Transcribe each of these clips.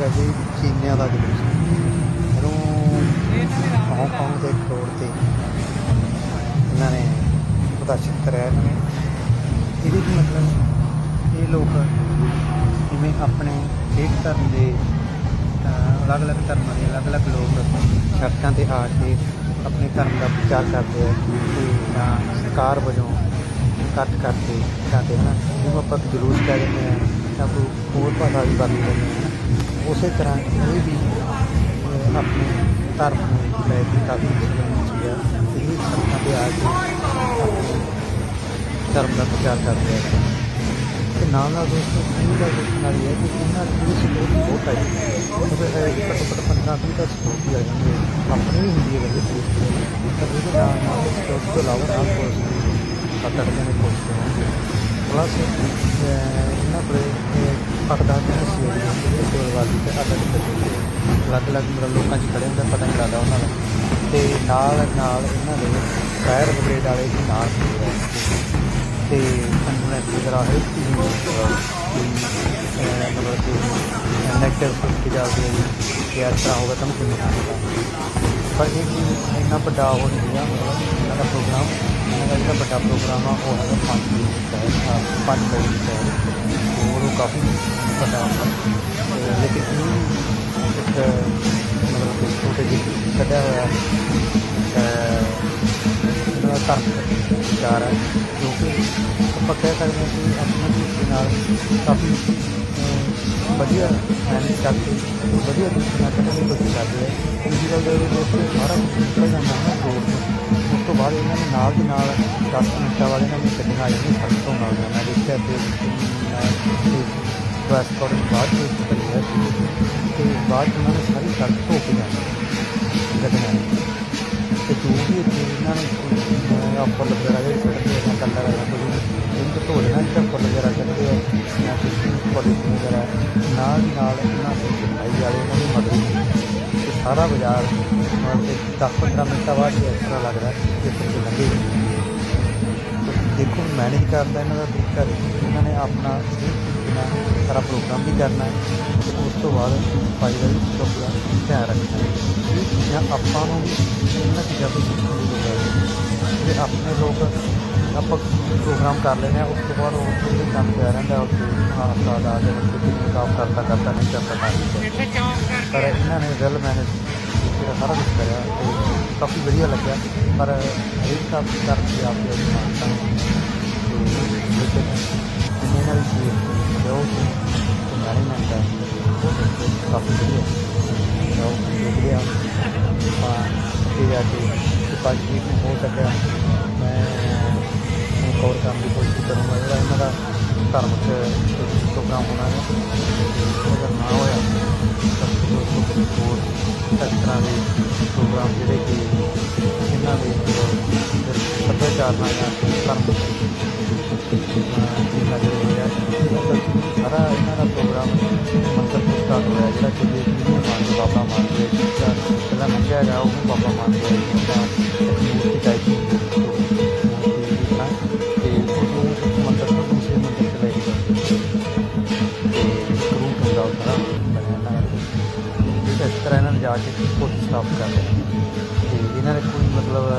ਹੈਗਾ ਜੀ, ਚੀਨਿਆਂ ਦਾ ਜਲੂਸ। ਇਹਨੂੰ ਹਾਂਗਕਾਂਗ ਦੇ ਰੋਡ ਤੇ ਇਹਨਾਂ ਨੇ ਪ੍ਰਦਰਸ਼ਿਤ ਕਰਿਆ ਇਹਨਾਂ ਨੇ। ਇਹਦੇ ਕੀ ਮਤਲਬ ਇਹ ਲੋਕ ਜਿਵੇਂ ਆਪਣੇ ਹਰੇਕ ਧਰਮ ਦੇ ਅਲੱਗ-ਅਲੱਗ ਧਰਮਾਂ ਦੇ ਅਲੱਗ-ਅਲੱਗ ਲੋਕ ਸ਼ਰਤਾਂ ਤੇ ਆ ਕੇ ਆਪਣੇ ਧਰਮ ਦਾ ਪ੍ਰਚਾਰ ਕਰਦੇ ਆ ਤੇ ਜਾਂ ਸਰਕਾਰ ਵਜੋਂ ਇਕੱਠ ਕਰਕੇ ਜਾਂਦੇ ਹਨ, ਜਿਵੇਂ ਆਪਾਂ ਜਲੂਸ ਕਹਿ ਦਿੰਦੇ ਆ ਜਾਂ ਕੋਈ ਹੋਰ ਭਾਸ਼ਾ ਵੀ ਵਰਤ ਦਿੰਦੇ ਹਾਂ ਉਸੇ ਤਰ੍ਹਾਂ ਇਹ ਵੀ ਆਪਣੇ ਧਰਮ ਨੂੰ ਲੈ ਕੇ ਕਾਫੀ ਸੰਬੰਧਿਤ ਇਹ ਸੜਕਾਂ ਤੇ ਆ ਕੇ ਧਰਮ ਦਾ ਪ੍ਰਚਾਰ ਕਰਦੇ ਆ ਤੇ ਨਾਲ ਨਾਲ ਦੋਸਤੋ, ਇਹ ਗੱਲ ਦੇਖਣ ਵਾਲੀ ਹੈ ਕਿ ਇਹਨਾਂ ਦੀ ਸਪੋਰਟ ਬਹੁਤ ਹੈ ਉਹਦੇ ਹੈ ਘੱਟੋ ਘੱਟ ਪੰਦਰਾਂ ਵੀਹ ਦਾ ਸਪੋਰਟ ਹੀ ਆ ਜਾਂਦੇ ਆਪਣੀ ਵੀ ਹੁੰਦੀ ਹੈ ਵੈਸੇ ਪੁਲਿਸ ਦੀ ਪਰ ਇਹਦੇ ਨਾਲ ਨਾਲ ਸਪੋਰਟ ਤੋਂ ਇਲਾਵਾ ਨਾਲ ਪੁਲਿਸ ਦੀ ਸੱਤ ਅੱਠ ਜਣੇ ਪੁਲਿਸ ਦੇ ਪਲੱਸ ਇਹਨਾਂ ਕੋਲ ਪਕਦਾ ਕਿ ਸੀ ਜਿਹੜੀ ਸੇਵਾਵਾਦੀ ਤੇ ਅਲੱਗ ਅਲੱਗ ਅਲੱਗ ਅਲੱਗ ਮਤਲਬ ਲੋਕਾਂ 'ਚ ਖੜੇ ਹੁੰਦੇ ਪਤਾ ਨਹੀਂ ਲੱਗਦਾ ਉਹਨਾਂ ਦਾ ਤੇ ਨਾਲ ਨਾਲ ਇਹਨਾਂ ਦੇ ਫਾਇਰ ਬ੍ਰਿਗੇਡ ਵਾਲੇ ਵੀ ਨਾਲ ਹੁੰਦੇ ਆ ਤੇ ਕੰਪਨੀ ਵਗੈਰਾ ਹੈ ਕਿ ਮਤਲਬ ਕਿ ਨੈਗੇਟਿਵ ਸੋਚ ਜਾਂਦੀ ਹੈ ਕਿ ਇਸ ਤਰ੍ਹਾਂ ਹੋਗਾ ਤਾਂ ਕਿੰਨਾ ਪਤਾ ਪਰ ਇਹ ਚੀਜ਼ ਇੰਨਾ ਵੱਡਾ ਉਹ ਨਹੀਂ ਹੈ ਮਤਲਬ ਇਹਨਾਂ ਦਾ ਪ੍ਰੋਗਰਾਮ ਇਹਨਾਂ ਦਾ ਜਿਹੜਾ ਵੱਡਾ ਪ੍ਰੋਗਰਾਮ ਆ, ਉਹ ਹੈਗਾ ਪੰਜ ਮਿੰਟ ਦਾ ਹੈ ਪੰਜ ਮਿੰਟ ਦਾ। ਕਾਫੀ ਵੱਡਾ ਹੁੰਦਾ ਲੇਕਿਨ ਇਹ ਇੱਕ, ਮਤਲਬ ਕਿ ਛੋਟੇ ਜਿਹੇ ਕੱਢਿਆ ਹੋਇਆ ਇਹਨਾਂ ਦਾ ਧਰਮ ਵਿਚਾਰ ਹੈ, ਜੋ ਕਿ ਆਪਾਂ ਕਹਿ ਸਕਦੇ ਹਾਂ ਕਿ ਆਪਣੇ ਤਰੀਕੇ ਨਾਲ ਕਾਫੀ ਵਧੀਆ ਮੈਨੇਜ ਕਰਕੇ, ਵਧੀਆ ਤਰੀਕੇ ਨਾਲ ਕੱਢਣ ਦੀ ਕੋਸ਼ਿਸ਼ ਕਰਦੇ ਹੈ। ਇਸ ਗੱਲ ਦੇ ਦੋਸਤੋ ਸਾਰਾ ਕੁਝ ਨਿਕਲ ਜਾਂਦਾ ਹੈ ਰੋਡ ਤੋਂ ਉਸ ਤੋਂ ਬਾਅਦ ਇਹਨਾਂ ਨੇ ਨਾਲ ਦੀ ਨਾਲ 10 ਮਿੰਟਾਂ ਵਾਲੇ ਨਾਲ ਵੀ ਕੱਢਣਾ ਜਾਂਦੇ ਸੜਕ ਤੋਂ ਨਾਲ ਜਾਣਾ ਦੇਖਿਆ ਤੇ ਪ੍ਰੈਸ ਕਰਨ ਬਾਅਦ ਵਿੱਚ ਕਰਿਆ ਤੇ ਬਾਅਦ 'ਚ ਉਹਨਾਂ ਨੇ ਸਾਰੀ ਸੜਕ ਧੋ ਕੇ ਜਾਣਾ ਗੱਡੀਆਂ ਨੇ। ਤੇ ਜੋ ਵੀ ਇੱਥੇ ਇਹਨਾਂ ਨੇ ਆਪਰ ਵਗੈਰਾ ਜਿਹੜੇ ਛੱਡਦੇ ਆ ਜਾਂ ਕੰਡਾ ਵਗੈਰਾ ਕੋਈ ਇਹਨਾਂ ਤੋਂ ਧੋ ਲੈਣਾ ਜਿਹੜਾ ਫੁੱਲ ਵਗੈਰਾ ਛੱਡਦੇ ਆ ਜਾਂ ਕਿਸੇ ਪੋਲੀਥੀਨ ਵਗੈਰਾ ਨਾਲ ਦੀ ਨਾਲ ਇਹਨਾਂ ਦੇ ਸਫ਼ਾਈ ਵਾਲੇ ਉਹਨਾਂ ਦੀ ਮਦਦ ਕੀਤੀ। ਸਾਰਾ ਬਾਜ਼ਾਰ 10-15 ਮਿੰਟਾਂ ਬਾਅਦ ਹੀ ਇਸ ਤਰ੍ਹਾਂ ਲੱਗਦਾ ਕਿ ਇੱਥੇ ਲੰਘੇ ਦੇਖੋ ਮੈਨੇਜ ਕਰਦਾ ਇਹਨਾਂ ਦਾ ਤਰੀਕਾ ਦੇਖੋ ਇਹਨਾਂ ਨੇ ਆਪਣਾ ਸਹੀ ਸਾਰਾ ਪ੍ਰੋਗਰਾਮ ਵੀ ਕਰਨਾ ਹੈ ਉਸ ਤੋਂ ਬਾਅਦ ਸਫ਼ਾਈ ਦਾ ਧਿਆਨ ਰੱਖਣਾ ਹੈ। ਇਹ ਚੀਜ਼ਾਂ ਆਪਾਂ ਨੂੰ ਵੀ ਇਹਨਾਂ ਚੀਜ਼ਾਂ ਤੋਂ ਸਿੱਖਣ ਦੀ ਲੋੜ ਹੈ। ਜੇ ਆਪਣੇ ਲੋਕ ਆਪਾਂ ਪ੍ਰੋਗਰਾਮ ਕਰ ਲੈਂਦੇ ਹਾਂ, ਉਸ ਤੋਂ ਬਾਅਦ ਉਹ ਤੇ ਕੰਮ ਪਿਆ ਰਹਿੰਦਾ ਉੱਥੇ ਹਾਸਾ ਦਾ ਜਾਂ ਕੋਈ ਕੰਮ ਕਰਦਾ ਕਰਦਾ ਨਹੀਂ ਕਰਦਾ ਪਰ ਇਹਨਾਂ ਨੇ ਵੈਲ ਮੈਨੇਜ ਜਿਹੜਾ ਸਾਰਾ ਕੁਝ ਕਰਿਆ ਤੇ ਕਾਫੀ ਵਧੀਆ ਲੱਗਿਆ। ਪਰ ਇਹ ਕੰਮ ਕਰਕੇ ਆਪ ਦੇ ਮਾਨਤਾ ਤੇ ਲੇਕਿਨ ਇਹਨਾਂ ਦੀ ਜੋ ਮੈਨੇਜਮੈਂਟ ਹੈ, ਉਹ ਕਾਫੀ ਵਧੀਆ। ਜੋ ਦੇਖਦੇ ਆ ਆਪਾਂ ਅੱਗੇ ਜਾ ਕੇ ਕਿ ਪਾਜੀ ਨੂੰ ਹੋ ਸਕਿਆ। ਮੈਂ ਉਹ ਕਵਰ ਕਰਨ ਦੀ ਕੋਸ਼ਿਸ਼ ਕਰੂੰਗਾ। ਜਿਹੜਾ ਇਹਨਾਂ ਦਾ ਧਾਰਮਿਕ ਪ੍ਰੋਗਰਾਮ ਹੋਣਾ ਹੈ ਤੇ ਅਗਰ ਨਾ ਹੋਇਆ। ਤਾਂ ਦੋਸਤੋ ਕੋਈ ਹੋਰ ਇਸ ਤਰ੍ਹਾਂ ਦੇ ਪ੍ਰੋਗਰਾਮ ਜਿਹੜੇ ਕਿ ਇਹਨਾਂ ਦੇ ਜੋ ਸੱਭਿਆਚਾਰ ਨਾਲ ਜਾਂ ਧਰਮ ਇਹਨਾਂ ਦੇ ਹੋਇਆ ਅਸਲ 'ਚ ਸਾਰਾ ਇਹਨਾਂ ਦਾ ਪ੍ਰੋਗਰਾਮ ਮੰਦਰ ਤੋਂ ਸਟਾਰਟ ਹੋਇਆ ਜਿਹੜਾ ਕਿ ਇਹ ਵੀ ਮਾਨ ਦੇ ਬਾਬਾ ਮਾਨ ਦੇ ਜਿਹੜਾ ਪਹਿਲਾਂ ਮੰਗਿਆ ਗਿਆ ਉਹ ਬਾਬਾ ਮਾਨ ਦੇ ਇਸ ਤਰ੍ਹਾਂ ਇਹਨਾਂ ਨੇ ਜਾ ਕੇ ਕੋਸ਼ਿਸ਼ ਸਟਾਪ ਕਰ ਲਈ ਤੇ ਇਹਨਾਂ ਨੇ ਕੋਈ ਮਤਲਬ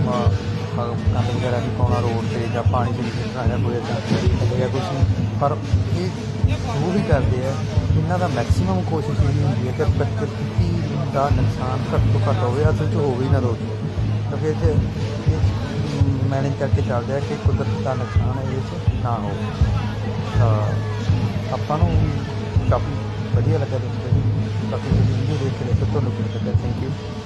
ਮ- ਵਗੈਰਾ ਨਹੀਂ ਪਾਉਣਾ ਰੋਡ ਤੇ ਜਾਂ ਪਾਣੀ ਚ ਨਹੀਂ ਜਾਂ ਕੋਈ ਇੱਦਾਂ ਜਾਂ ਕੁਝ ਨਹੀਂ। ਪਰ ਇਹ ਜੋ ਵੀ ਕਰਦੇ ਆ, ਇਹਨਾਂ ਦਾ ਮੈਕਸਿਮਮ ਕੋਸ਼ਿਸ਼ ਇਹ ਹੁੰਦੀ ਹੈ ਕਿ ਪ੍ਰਕਿਰਤੀ ਦਾ ਨੁਕਸਾਨ ਘੱਟ ਤੋਂ ਘੱਟ ਹੋਵੇ, ਅਸਲ 'ਚ ਹੋਵੇ ਹੀ ਨਾ ਦੋ ਤੇ ਕਿਉਂਕਿ ਇਹ 'ਚ ਇਹ ਮੈਨੇਜ ਕਰਕੇ ਚੱਲਦੇ ਆ ਕਿ ਕੁਦਰਤ ਦਾ ਨੁਕਸਾਨ ਇਹ 'ਚ ਨਾ ਹੋਵੇ। ਆਪਾਂ ਨੂੰ ਕਾਫੀ ਵਧੀਆ ਲੱਗਾ ਦੋਸਤੋ ਜੀ ਬਾਕੀ ਤੁਸੀਂ ਵੀਡੀਓ ਦੇਖ ਕੇ ਦੇਖੋ ਤੁਹਾਨੂੰ ਕਿਵੇਂ ਲੱਗਾ ਥੈਂਕ ਯੂ